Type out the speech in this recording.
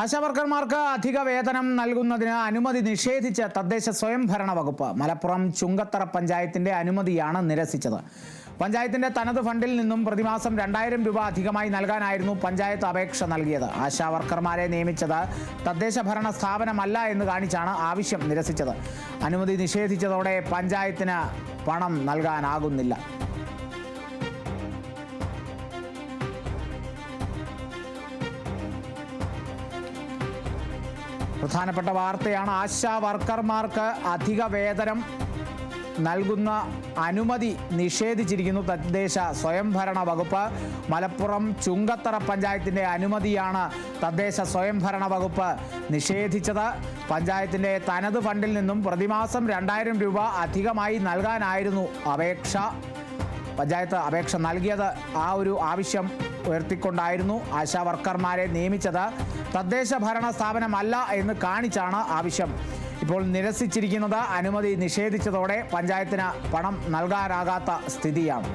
ആശാവർക്കർമാർക്ക് അധിക വേതനം നൽകുന്നതിന് അനുമതി നിഷേധിച്ച തദ്ദേശ സ്വയംഭരണ വകുപ്പ് മലപ്പുറം ചുങ്കത്തറ പഞ്ചായത്തിന്റെ അനുമതിയാണ് നിരസിച്ചത്. പഞ്ചായത്തിന്റെ തനത് ഫണ്ടിൽ നിന്നും പ്രതിമാസം രണ്ടായിരം രൂപ അധികമായി നൽകാനായിരുന്നു പഞ്ചായത്ത് അപേക്ഷ നൽകിയത്. ആശാവർക്കർമാരെ നിയമിച്ചത് തദ്ദേശ ഭരണ സ്ഥാപനമല്ല എന്ന് കാണിച്ചാണ് ആവശ്യം നിരസിച്ചത്. അനുമതി നിഷേധിച്ചതോടെ പഞ്ചായത്തിന് പണം നൽകാനാകുന്നില്ല. പ്രധാനപ്പെട്ട വാർത്തയാണ് ആശാ വർക്കർമാർക്ക് അധിക വേതനം നൽകുന്ന അനുമതി നിഷേധിച്ചിരിക്കുന്നു തദ്ദേശ സ്വയംഭരണ വകുപ്പ്. മലപ്പുറം ചുങ്കത്തറ പഞ്ചായത്തിന്റെ അനുമതിയാണ് തദ്ദേശ സ്വയംഭരണ വകുപ്പ് നിഷേധിച്ചത്. പഞ്ചായത്തിന്റെ തനത് ഫണ്ടിൽ നിന്നും പ്രതിമാസം രണ്ടായിരം രൂപ അധികമായി നൽകാനായിരുന്നു അപേക്ഷ. പഞ്ചായത്ത് അപേക്ഷ നൽകിയത് ആ ഒരു ആവശ്യം ഉയർത്തിക്കൊണ്ടായിരുന്നു ആശാ വർക്കർമാരെ നിയമിച്ചത്. തദ്ദേശ ഭരണ സ്ഥാപനമല്ല എന്ന് കാണിച്ചാണ് ആവശ്യം. ഇപ്പോൾ നിരസിച്ചിരിക്കുന്നത് അനുമതി നിഷേധിച്ചതോടെ പഞ്ചായത്തിന് പണം നൽകാനാകാത്ത സ്ഥിതിയാണ്.